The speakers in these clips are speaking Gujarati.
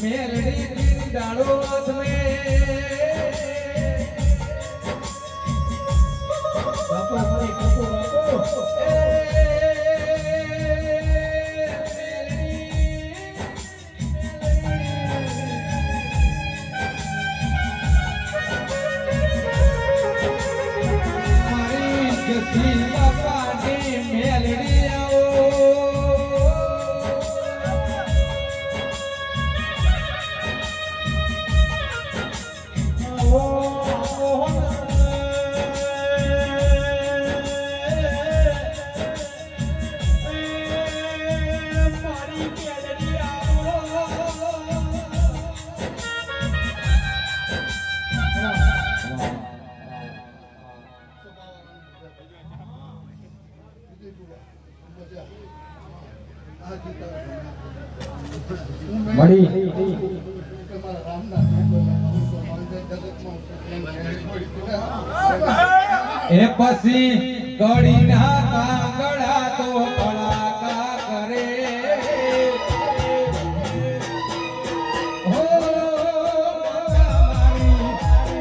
મેરડી ડાળો હાથ મેં મળી. એ પછી ગળીના કાગડા તો કળાકા કરે.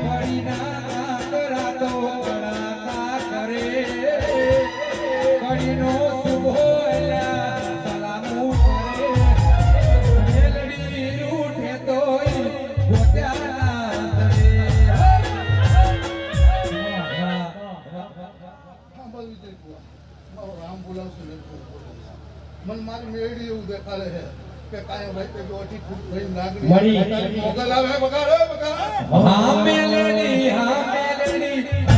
ગળીના કાંગડા તો દેખાડે છે. કે કાંઈ ભાઈ તે દોઢી ફૂટ ભરી નાગણી મોગલ આવે બગાડે બગાડે. હા મેલડી હા મેલડી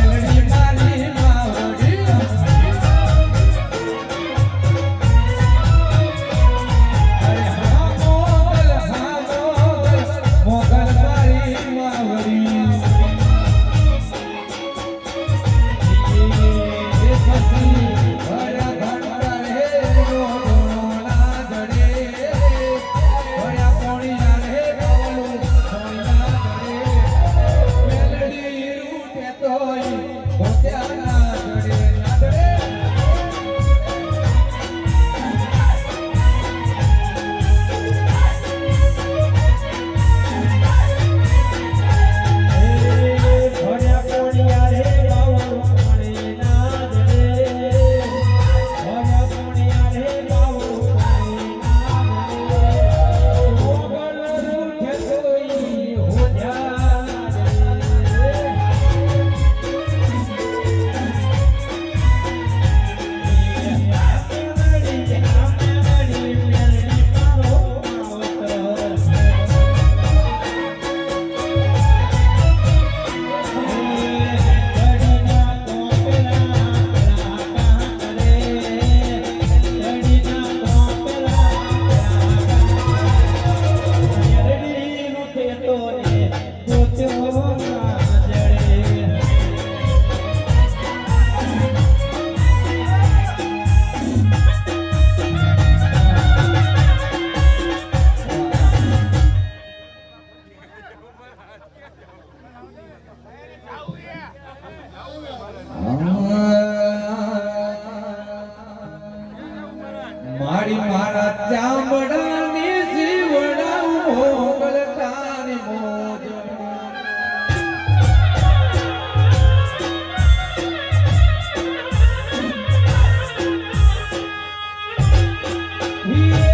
Yeah.